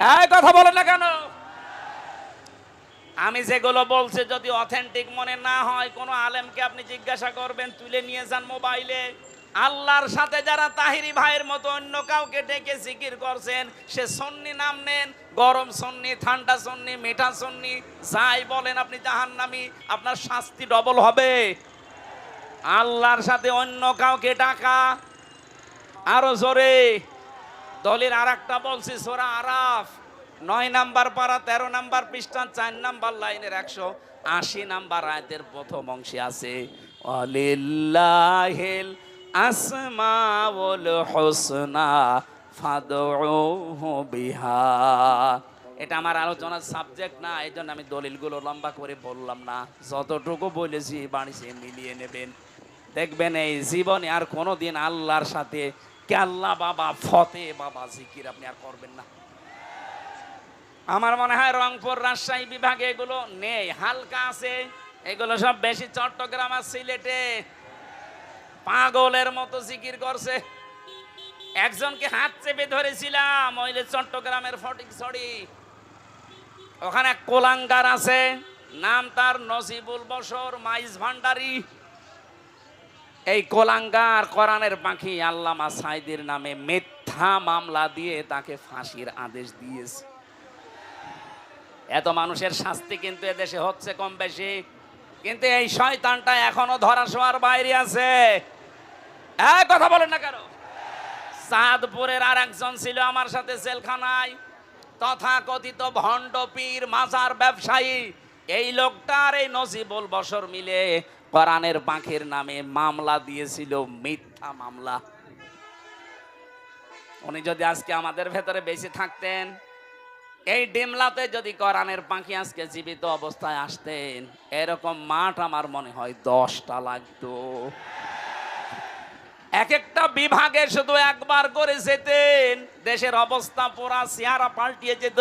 কথা বলেন না কেন? আমি যেগুলো বলছি যদি অথেন্টিক মনে না হয়, কোনো আলেমকে আপনি জিজ্ঞাসা করবেন, তুলে নিয়ে যান মোবাইলে। আল্লাহর সাথে যারা তাহিরি ভাইয়ের মতো অন্য কাউকে ডেকে জিকির করছেন, সে সন্নি নাম নেন, গরম সন্নি, ঠান্ডা সন্নি, মিঠা সন্নি, যাই বলেন আপনি জাহান্নামি, আপনার শাস্তি ডবল হবে। আল্লাহর সাথে অন্য কাউকে ডাকা, আরও জোরে। দলের আর একটা বলছি সোরা আরাফ। নয় নাম্বার পারা তেরো নাম্বার পৃষ্ঠান, চার নাম্বার লাইনের একশো আশি নাম্বার আয়তের প্রথম অংশে আছে অলিল্লাহিল আসমাউল হোসনা ফাদউহু বিহা। এটা আমার আলোচনার সাবজেক্ট না এই জন্য আমি দলিলগুলো লম্বা করে বললাম না। যতটুকু বলেছি বাড়িতে মিলিয়ে নেবেন। দেখবেন এই জীবনে আর কোনোদিন আল্লাহর সাথে কেল্লা বাবা, ফতে বাবা, জিকির আপনি আর করবেন না। আমার মনে হয় রংপুর রাজশাহী বিভাগে এগুলো নেই, হালকা আছে। এগুলো সব বেশি চট্টগ্রাম আর সিলেটে। পাগলের মতো জিকির করছে। একজনকে হাত চেপে ধরেছিলাম ওইলে চট্টগ্রামের ফটিক ছড়ি। ওখানে কোলাঙ্গার আছে, নাম তার নসিবুল বসর মাইজ ভান্ডারী। এই কোলাঙ্গার কোরআনের পাখি আল্লামা সাইদের নামে মিথ্যা মামলা দিয়ে তাকে ফাঁসির আদেশ দিয়েছে। এত মানুষের শাস্তি কিন্তু এদেশে হচ্ছে কম বেশি। কিন্তু এই শয়তানটা এখনও ধরা শোয়ার বাইরে আছে। এক কথা বলেন না কেন? চাঁদপুরের আর একজন ছিল আমার সাথে জেলখানায়। তথা কথিত ভণ্ড পীর, মাজার ব্যবসায়ী। এই লোকটার এই নজিবুল বসর মিলে কোরআনের পাখির নামে মামলা দিয়েছিল, মিথ্যা মামলা। উনি যদি আজকে আমাদের ভেতরে বেশি থাকতেন, এই ডিমলাতে যদি কোরআনের পাখি আজকে জীবিত অবস্থায় আসতেন, এরকম মাঠ আমার মনে হয় দশটা লাগতো। এক একটা বিভাগে শুধু একবার করে যেতেন, দেশের অবস্থা পুরা চেহারা পাল্টিয়ে যেত।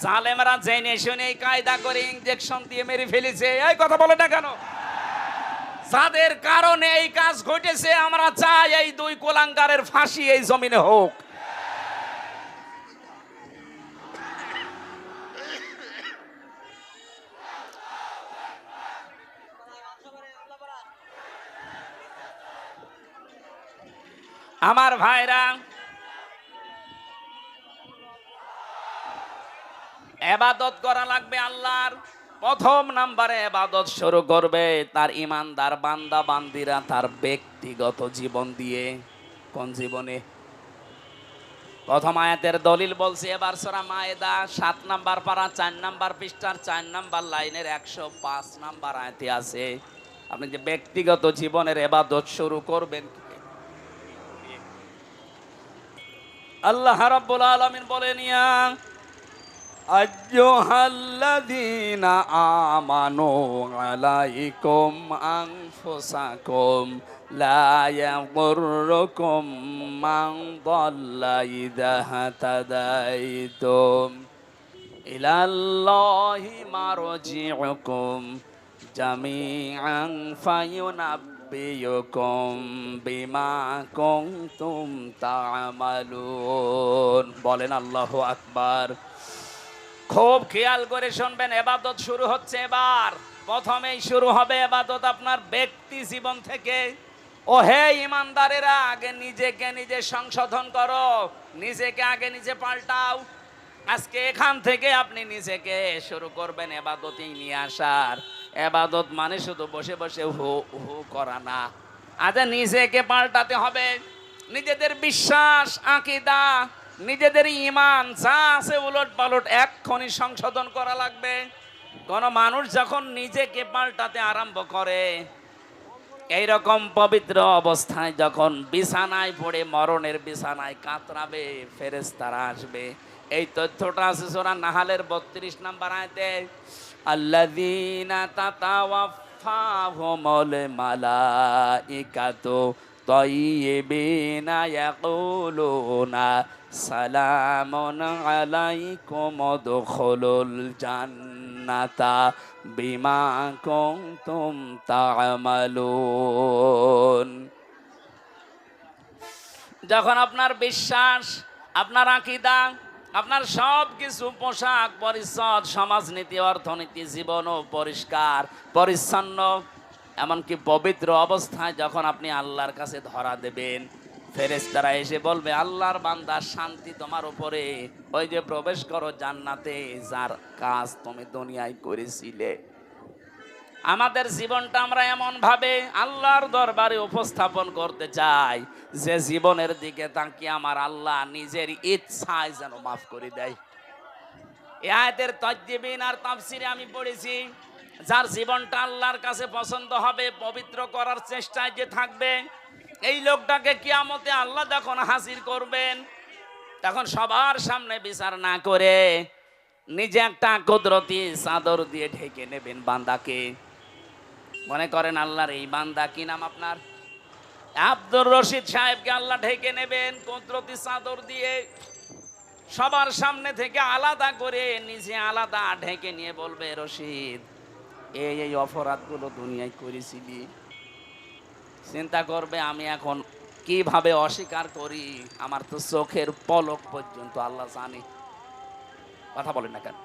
জালেমরা জেনে শুনে কায়দা করে ইঞ্জেকশন দিয়ে মেরে ফেলেছে। এই কথা বলে না কেন? যাদের কারণে এই কাজ ঘটেছে, আমরা চাই এই দুই কোলাঙ্গারের ফাঁসি এই জমিনে হোক। আমার ভাইরা এবাদত করা লাগবে আল্লাহর। প্রথম নাম্বারে এবাদত শুরু করবে তার ইমানদার বান্দা বান্দিরা তার ব্যক্তিগত জীবন দিয়ে। কোন জীবনে? প্রথম আয়াতের দলিল বলছে, এবার সরা মায়েদা সাত নাম্বার পারা, চার নাম্বার পৃষ্ঠার চার নাম্বার লাইনের একশো পাঁচ নাম্বার আয়াতে আছে। আপনি যে ব্যক্তিগত জীবনের এবাদত শুরু করবেন আল্লাহ রাব্বুল আলামিন বলেন, ইয়া আইয়ুহাল্লাযীনা আমানু আলাইকুম আনফুসাকুম লা ইয়াগুররুকুম মান দাল্লা ইযা হাতাদাইতুম ইলাল্লাহি মারজিউকুম জামিআন ফায়ুনাব্বিয়ুকুম বিমা কুনতুম তা'মালুন বলেন আল্লাহু আকবার খুব খেয়াল করে শুনবেন, এবাদত শুরু হচ্ছে এবার। প্রথমেই শুরু হবে এবাদত আপনার ব্যক্তি জীবন থেকে। ও হে ইমানদারেরা, আগে নিজেকে নিজে সংশোধন করো, নিজেকে আগে নিজে পাল্টাও। আজকে এখান থেকে আপনি নিজেকে শুরু করবেন এবাদতেই নিয়ে আসার। এবাদত মানে শুধু বসে বসে হু হু করা না। আজ নিজেকে পাল্টাতে হবে। নিজেদের বিশ্বাস, আকিদা নিজেদের ইমান যা আছে উলট পালট এক্ষণি সংশোধন করা লাগবে। কোন মানুষ যখন নিজেকে পাল্টাতে আরম্ভ করে, এইরকম পবিত্র অবস্থায় যখন বিছানায় পড়ে মরণের বিছানায় কাতরাবে ফেরেস্তারা আসবে। এই তথ্যটা আছে সোরা নাহালের বত্রিশ নাম্বার আয়তে, আল্লাযীনা তাতাওয়াফাহুমুল মালাইকাতু তাইয়্যিবিনা ইয়াকুলুনা সালামুন আলাইকুম উদখুলুল জান্নাতা বিমা কুনতুম তা'মালুন। যখন আপনার বিশ্বাস, আপনার আকিদা, আপনার সব কিছু পোশাক পরিচ্ছদ, সমাজনীতি, অর্থনীতি, জীবনও পরিষ্কার, পরিচ্ছন্ন, এমনকি পবিত্র অবস্থায় যখন আপনি আল্লাহর কাছে ধরা দেবেন ফেরেশতারা এসে বলবে, আল্লাহর বান্দার শান্তি তোমার উপরে। ওই যে প্রবেশ করো জান্নাতে, যার কাজ তুমি দুনিয়ায় করেছিলে। আমাদের জীবনটা আমরা এমন ভাবে আল্লাহর দরবারে উপস্থাপন করতে চাই, যে জীবনের দিকে তাকিয়ে আমার আল্লাহ নিজের ইচ্ছায় যেন মাফ করে দেয়। এ আয়াতের তজ্জিবিন আর তাফসিরে আমি পড়েছি, যার জীবনটা আল্লাহর কাছে পছন্দ হবে, পবিত্র করার চেষ্টায় যে থাকবে এই লোকটাকে কিয়ামতে আল্লাহ যখন হাজির করবেন, তখন সবার সামনে বিচার না করে নিজে একটা কুদরতি চাদর দিয়ে ঢেকে নেবেন বান্দাকে। মনে করেন আল্লাহর এই বান্দা কি নাম আপনার? আব্দুর রশিদ সাহেবকে আল্লাহ ঢেকে নেবেন কুদরতি চাদর দিয়ে। সবার সামনে থেকে আলাদা করে নিজে আলাদা ঢেকে নিয়ে বলবে, রশিদ, এই এই অপরাধগুলো দুনিয়ায় করেছিলি? চিন্তা করবে আমি এখন কিভাবে অস্বীকার করি আমার তো চোখের পলক পর্যন্ত আল্লাহ জানে কথা বলেন না কেন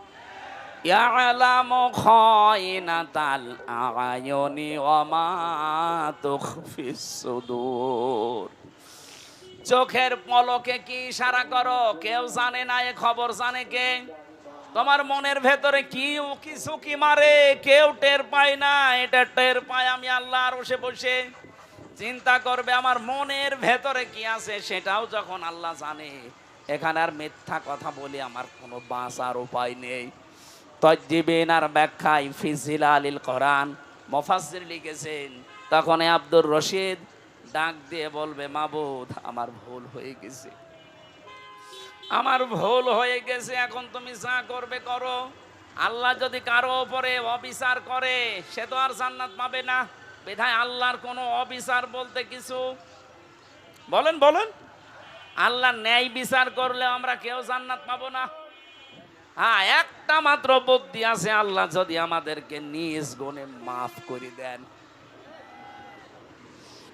يعلم خائنة الأعين وما تخفي الصدور চোখের পলকে কি ইশারা করো কেউ জানে না এ খবর জানে কে তোমার মনের ভেতরে কি কিছু কি মারে কেউ টের পায় না এটা টের পায় আমি আল্লাহর বসে বসে চিন্তা করবে আমার মনের ভেতরে কি আছে সেটাও যখন আল্লাহ জানে। এখানে আর মিথ্যা কথা বলে আমার কোনো বাঁচার উপায় নেই। তজ্জিবিন আর ব্যাখ্যায় ফিজিল আলিল কোরআন মফাসির লিখেছেন। তখন আব্দুর রশিদ ডাক দিয়ে বলবে, মাবুদ, আমার ভুল হয়ে গেছে। আমার ভুল হয়ে গেছে, এখন তুমি যা করবে করো। আল্লাহ যদি কারও ওপরে অবিচার করে, সে তো আর জান্নাত পাবে না। বিধায় আল্লাহর কোনো অবিচার বলতে কিছু? বলেন বলেন। আল্লাহ ন্যায় বিচার করলে আমরা কেউ জান্নাত পাবো না। হ্যাঁ একটা মাত্র বুদ্ধি আছে আল্লাহ যদি আমাদেরকে নিজ গুণে মাফ করে দেন।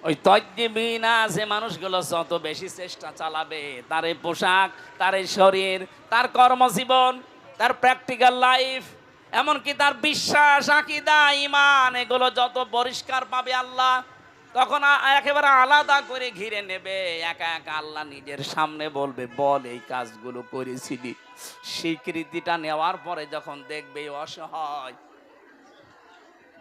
ওই তজ্জিবিনা যে মানুষগুলো যত বেশি চেষ্টা চালাবে, তার এই পোশাক, তার শরীর, তার কর্মজীবন, তার প্র্যাকটিক্যাল লাইফ এমনকি তার বিশ্বাস, আকিদা ইমান এগুলো যত পরিষ্কার পাবে আল্লাহ, তখন একেবারে আলাদা করে ঘিরে নেবে। একা একা আল্লাহ নিজের সামনে বলবে, বল এই কাজগুলো করেছিলি। স্বীকৃতিটা নেওয়ার পরে যখন দেখবে অসহায়।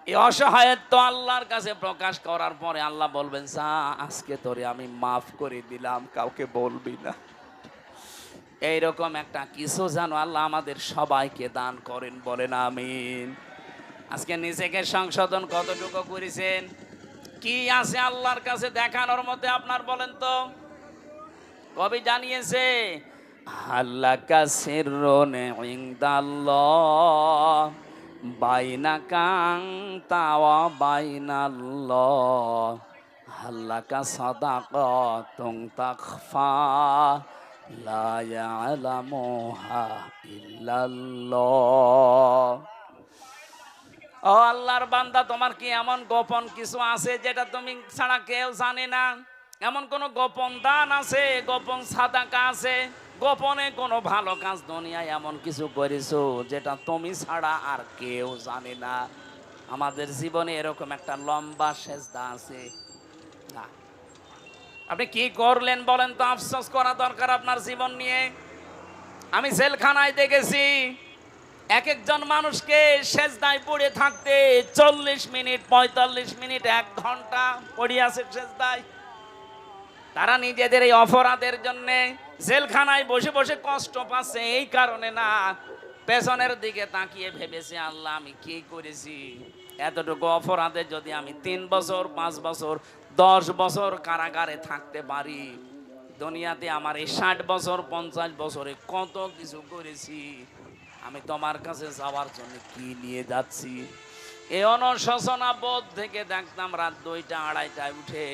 এই অসহায়ত্ব আল্লাহর কাছে প্রকাশ করার পরে আল্লাহ বলবেন, যা, আজকে তোরে আমি মাফ করে দিলাম, কাউকে বলবি না। এইরকম একটা কিছু জানো আল্লাহ আমাদের সবাইকে দান করেন, বলেন আমিন। আজকে নিজেকে সংশোধন কতটুকু করেছেন? কি আছে আল্লাহর কাছে দেখানোর মধ্যে আপনার বলেন তো? কবি জানিয়েছে আল্লাহ কাছের রনে ইংদাল্লাহ বাইনা কাং তাওয়া বাইনাল্লাহ হাল্লাকা সাদাকাতুন আল্লাহর বান্দা, তোমার কি এমন গোপন কিছু আছে যেটা তুমি ছাড়া কেউ জানে না? এমন কোন গোপন দান আছে, গোপন সাদাকা আছে? গোপনে কোনো ভালো কাজ দুনিয়ায় এমন কিছু করেছ যেটা তুমি ছাড়া আর কেউ জানে না? আমাদের জীবনে এরকম একটা লম্বা সেজদা আছে আপনি কি করলেন বলেন তো, আফসোস করা দরকার আপনার জীবন নিয়ে। আমি জেলখানায় দেখেছি, এক একজন মানুষকে সেজদায় পড়ে থাকতে চল্লিশ মিনিট, পঁয়তাল্লিশ মিনিট, এক ঘণ্টা পড়ে আছে সেজদায়। তারা নিজেদের এই অপরাধের জন্য জেলখানায় বসে বসে কষ্ট পাচ্ছে, এই কারণে না, পেছনের দিকে তাকিয়ে ভেবেছে, আল্লাহ, আমি কি করেছি? এতটুকু অপরাধে যদি আমি তিন বছর, পাঁচ বছর দশ বছর কারাগারে থাকতে পারি। দুনিয়াতে আমার এই ষাট বছর, পঞ্চাশ বছরে কত কিছু করেছি। আমি তোমার কাছে যাওয়ার জন্য কি নিয়ে যাচ্ছি? এই অনুশোচনা বোধ থেকে দেখতাম রাত দুইটা, আড়াইটায় উঠে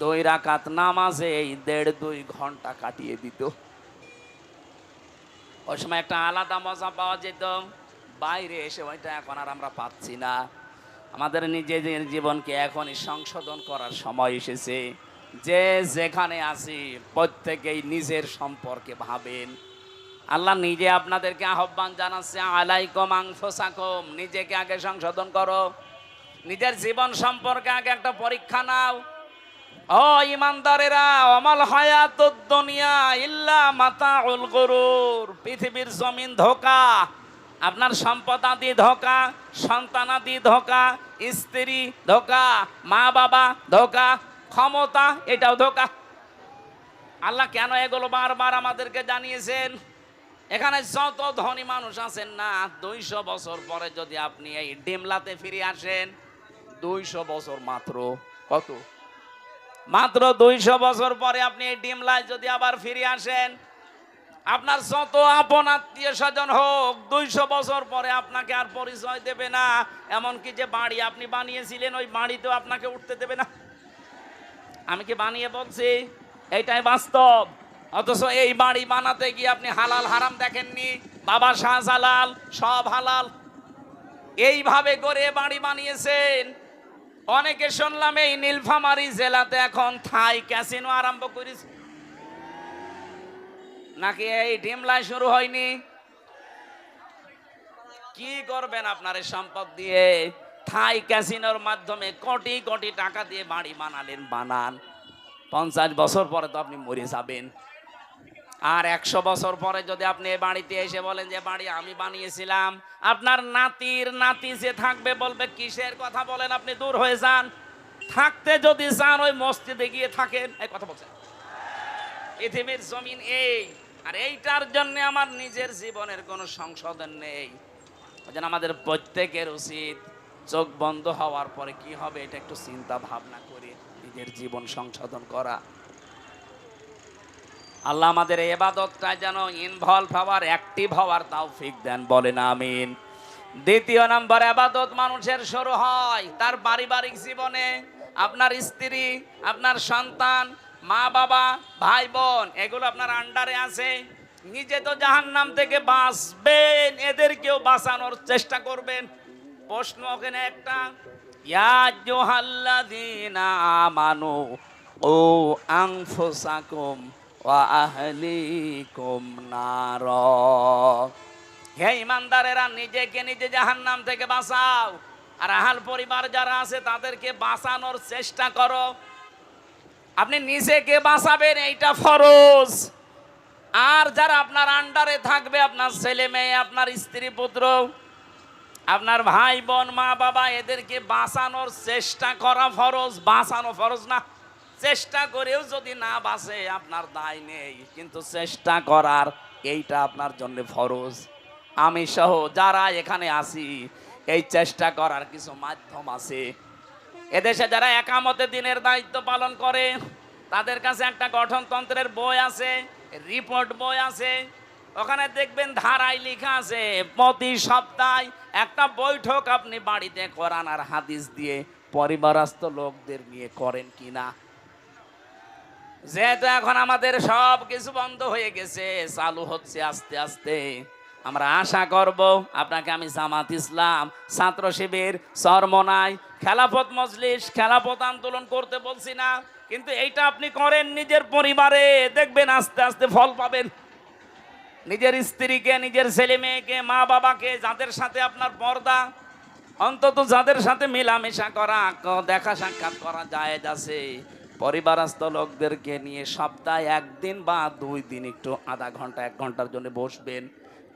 দুই রাকাত নামাজে এই দেড় দুই ঘণ্টা কাটিয়ে দিত। ওই সময় একটা আলাদা মজা পাওয়া যেত। বাইরে এসে ওইটা এখন আর আমরা পাচ্ছি না। আমাদের নিজেদের জীবনকে এখনই সংশোধন করার সময় এসেছে। যে যেখানে আছি, প্রত্যেকেই নিজের সম্পর্কে ভাবেন। আল্লাহ নিজে আপনাদেরকে আহ্বান জানাচ্ছে, আলাইকম আংফোসাকম নিজেকে আগে সংশোধন করো। নিজের জীবন সম্পর্কে আগে একটা পরীক্ষা নাও। ও ইমানদারেরা, অমল হায়াত দুনিয়া ইল্লা মাতা উল গরুর। পৃথিবীর জমিন ধোকা আপনার সম্পদ আদি ধোকা, সন্তান আদি ধোকা, স্ত্রী ধোকা, মা বাবা ধোকা, ক্ষমতা এটাও ধোকা। আল্লাহ কেন এগুলো বারবার আমাদেরকে জানিয়েছেন? এখানে যত ধনী মানুষ আছেন না, দুইশো বছর পরে যদি আপনি এই ডিমলাতে ফিরে আসেন, দুইশো বছর মাত্র। কত? মাত্র দুইশো বছর পরে আপনি এই ডিমলায় যদি আবার ফিরে আসেন আপনার যত আপন আত্মীয় স্বজন হোক, দুইশো বছর পরে আপনাকে আর পরিচয় দেবে না। এমনকি যে বাড়ি আপনি বানিয়েছিলেন, ওই বাড়িতেও আপনাকে উঠতে দেবে না। আমি কি বানিয়ে বলছি? এইটাই বাস্তব। অথচ এই বাড়ি বানাতে গিয়ে আপনি হালাল হারাম দেখেননি? বাবা শাহজালাল, সব হালাল। এইভাবে করে বাড়ি বানিয়েছেন। অনেকে শুনলাম এই নীলফামারি জেলাতে এখন থাই ক্যাসিনো আরম্ভ করেছে। নাকি এই ডিমলায় শুরু হয়নি? কি করবেন আপনার এই সম্পদ দিয়ে? থাই ক্যাসিনোর মাধ্যমে কোটি কোটি টাকা দিয়ে বাড়ি বানালেন বানান। পঞ্চাশ বছর পরে তো আপনি মরে যাবেন। আর একশো বছর পরে যদি আপনি এ বাড়িতে এসে বলেন যে, বাড়ি আমি বানিয়েছিলাম। আপনার নাতির নাতি যে থাকবে বলবে, কিসের কথা বলেন আপনি, দূর হয়ে যান। থাকতে যদি চান ওই মসজিদে গিয়ে থাকেন। এই কথা বলছেন পৃথিবীর জমিন এই। আর এইটার জন্য আমার নিজের জীবনের কোনো সংশোধন নেই। জন্য আমাদের প্রত্যেকের উচিত চোখ বন্ধ হওয়ার পরে কি হবে এটা একটু চিন্তা ভাবনা করে নিজের জীবন সংশোধন করা। আল্লাহ আমাদের এবাদতটা যেন ইনভলভ হওয়ার অ্যাক্টিভ হওয়ার তাও ফিক দেন, বলেন আমিন। দ্বিতীয় নম্বর আবাদত মানুষের শুরু হয় তার পারিবারিক জীবনে। আপনার স্ত্রী, আপনার সন্তান মা বাবা, ভাই বোন, এগুলো আপনার আন্ডারে আছে। নিজে তো জাহান্নাম থেকে বাঁচবেন, এদেরকেও বাঁচানোর চেষ্টা করবেন। প্রশ্ন ওখানে একটা আমানু, ও আনফুসাকুম ওয়া আহলিকুম নার। হে ইমানদারেরা, নিজেকে নিজে জাহান্নাম থেকে বাঁচাও। আর আহাল পরিবার যারা আছে, তাদেরকে বাঁচানোর চেষ্টা করো। আপনি নিজেকে বাঁচাবেন, এইটা ফরজ। আর যারা আপনার আন্ডারে থাকবে, আপনার ছেলে মেয়ে, আপনার স্ত্রী পুত্র, আপনার ভাই বোন, মা বাবা, এদেরকে বাঁচানোর চেষ্টা করা ফরজ। বাঁচানো ফরজ না, চেষ্টা করেও যদি না বাঁচে, আপনার দায় নেই। কিন্তু চেষ্টা করার, এইটা আপনার জন্য ফরজ। আমি সহ যারা এখানে আছি, এই চেষ্টা করার কিছু মাধ্যম আছে। এদেশে যারা একামতে দিনের দায়িত্ব পালন করে, তাদের কাছে একটা গঠনতন্ত্রের বই আছে রিপোর্ট বই আছে। ওখানে দেখবেন ধারায় লেখা আছে, প্রতি সপ্তাহে একটা বৈঠক আপনি বাড়িতে করান আর হাদিস দিয়ে পরিবারস্থ লোকদের নিয়ে করেন কিনা? যেহেতু এখন আমাদের সব কিছু বন্ধ হয়ে গেছে, চালু হচ্ছে আস্তে আস্তে। আমরা আশা করব আপনাকে আমি জামাত ইসলাম, ছাত্র শিবির চরমনাই খেলাফত মজলিস, খেলাফত আন্দোলন করতে বলছি না, কিন্তু এইটা আপনি করেন নিজের পরিবারে, দেখবেন আস্তে আস্তে ফল পাবেন। নিজের স্ত্রীকে, নিজের ছেলে মেয়েকে, মা বাবাকে, যাদের সাথে আপনার পর্দা, অন্তত যাদের সাথে মেলামেশা করা দেখা সাক্ষাৎ করা যায় আছে। পরিবারস্থ লোকদেরকে নিয়ে সপ্তাহে একদিন বা দুই দিন একটু আধা ঘণ্টা, এক ঘণ্টার জন্য বসবেন।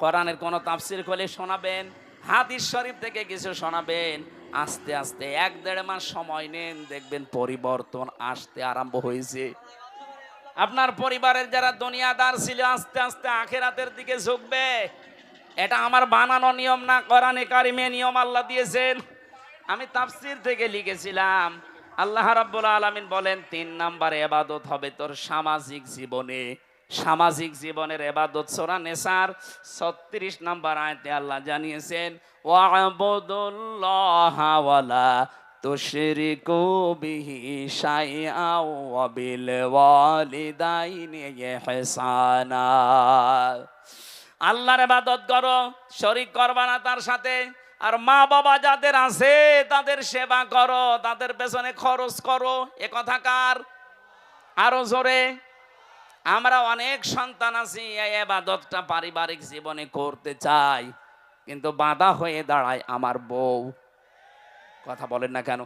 কোরআনের কোনো তাফসির খোলে শোনাবেন, হাদিস শরীফ থেকে কিছু শোনাবেন, আস্তে আস্তে এক দেড় মাস সময় নেন, দেখবেন পরিবর্তন আসতে আরম্ভ হয়েছে। আপনার পরিবারের যারা দুনিয়াদার ছিল, আস্তে আস্তে আখেরাতের দিকে ঝুঁকবে। এটা আমার বানানো নিয়ম না, কোরআনে কারিমে নিয়ম আল্লাহ দিয়েছেন। আমি তাফসির থেকে লিখেছিলাম, আল্লাহ রাব্বুল আলামিন বলেন, তিন নাম্বার এবাদত হবে তোর সামাজিক জীবনে। সামাজিক জীবনের এবাদত সোরা নেসার ছত্রিশ নাম্বার আয়তে আল্লাহ জানিয়েছেন, ওয়াবুদুল্লাহ ওয়ালা তুশরিকু ওয়া বিল আল্লাহর ইবাদত করো, শরীক করবা না তার সাথে। আর মা বাবা যাদের আছে, তাদের সেবা করো, তাদের পেছনে খরচ করো। এ কথা কার? আরও জোরে। আমরা অনেক সন্তান আছি এবাদতটা পারিবারিক জীবনে করতে চাই, কিন্তু বাধা হয়ে দাঁড়ায় আমার বউ। কথা বলেন না কেন?